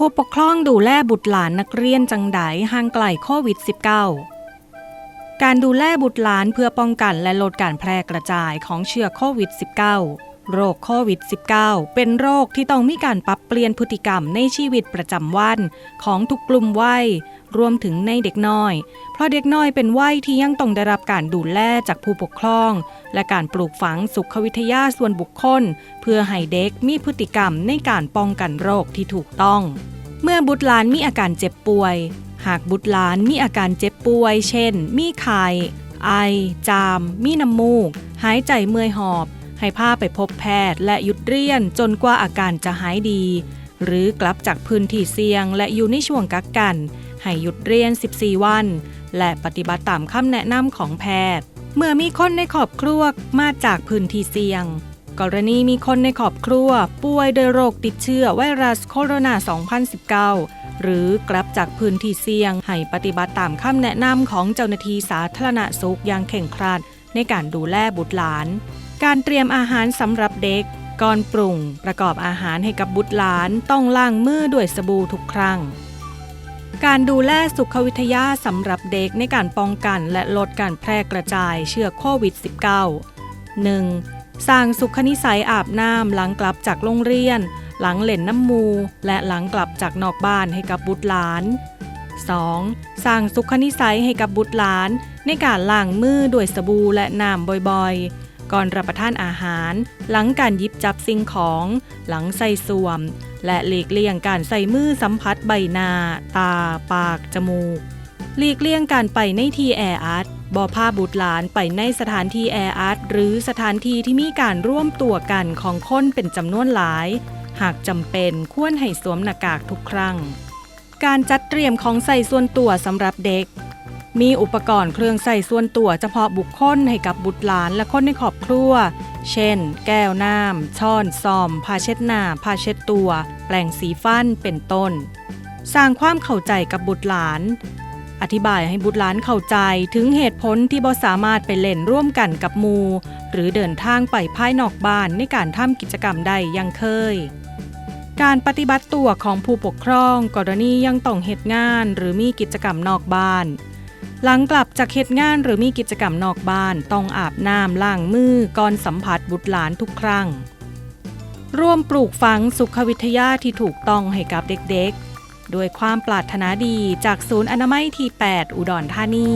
ผู้ปกครองดูแลบุตรหลานนักเรียนจังไดห่างไกลโควิด -19 การดูแลบุตรหลานเพื่อป้องกันและลดการแพร่กระจายของเชื้อโควิด -19 โรคโควิด -19 เป็นโรคที่ต้องมีการปรับเปลี่ยนพฤติกรรมในชีวิตประจำวัน ของทุกกลุ่มวัย รวมถึงในเด็กน้อย เพราะเด็กน้อยเป็นวัยที่ยังต้องได้รับการดูแลจากผู้ปกครอง และการปลูกฝังสุขวิทยาส่วนบุคคล เพื่อให้เด็กมีพฤติกรรมในการป้องกันโรคที่ถูกต้อง เมื่อบุตรหลานมีอาการเจ็บป่วย หากบุตรหลานมีอาการเจ็บป่วย เช่น มีไข้ไอ จาม มีน้ำมูก หายใจเมื่อยหอบ ให้พาไปพบแพทย์และหยุดเรียนจนกว่าอาการจะหายดี หรือกลับจากพื้นที่เสี่ยงและอยู่ในช่วงกักกัน ให้หยุดเรียน 14 วัน และปฏิบัติตามคำแนะนำของแพทย์ เมื่อมีคนในครอบครัวมาจากพื้นที่เสี่ยง กรณีมีคนในครอบครัว ป่วยโดยโรคติดเชื้อไวรัสโคโรนา 2019หรือกลับจากพื้นที่เสี่ยง ให้ปฏิบัติตามคำแนะนำของเจ้าหน้าที่สาธารณสุขอย่างเข่งครัดในการดูแลบุตรหลาน การเตรียมอาหารสำหรับเด็ก ก่อนปรุง ประกอบอาหารให้กับบุตรหลานต้องล้างมือด้วยสบู่ทุกครั้ง การดูแลสุขวิทยาสำหรับเด็กในการป้องกันและลดการแพร่กระจายเชื้อโควิด -19 1. สร้างสุขนิสัยอาบน้ำหลังกลับจากโรงเรียน หลังเล่นน้ำมู และหลังกลับจากนอกบ้านให้กับบุตรหลาน 2. สร้างสุขนิสัยให้กับบุตรหลาน ในการล้างมือด้วยสบู่และน้ำบ่อยๆ ก่อนรับประทานอาหาร หลังการยิบจับสิ่งของ หลังใส่สวม และหลีกเลี่ยงการใส่มือสัมผัสใบหน้า ตา ปาก จมูก หลีกเลี่ยงการไปในที่แออัดบ่พาบุตรหลานไปในสถานที่แออัดหรือสถานที่ที่มีการร่วมตัวกันของคนเป็นจำนวนหลาย หากจำเป็นควรให้สวมหน้ากากทุกครั้ง การจัดเตรียมของใส่ส่วนตัวสำหรับเด็ก มีอุปกรณ์เครื่องใส่ส่วนตัวเฉพาะบุคคลให้กับบุตรหลานและคนในครอบครัว เช่น แก้วน้ำช้อนซ่อมผ้าเช็ดหน้าผ้าเช็ดตัว แปรงสีฟันเป็นต้น สร้างความเข้าใจกับบุตรหลาน อธิบายให้บุตรหลานเข้าใจถึงเหตุผลที่บ่สามารถไปเล่นร่วมกันกับมูหรือเดินทางไปภายนอกบ้านในการทำกิจกรรมใดยังเคยการปฏิบัติตัวของผู้ปกครองกรณียังต้องเหตุงานหรือมีกิจกรรมนอกบ้าน หลังกลับจากเหตุงานหรือมีกิจกรรมนอกบ้าน ต้องอาบน้ำล้างมือก่อนสัมผัสบุตรหลานทุกครั้ง ร่วมปลูกฝังสุขวิทยาที่ถูกต้องให้กับเด็กๆ ด้วยความปรารถนาดีจากศูนย์อนามัยที่ 8 อุดรธานี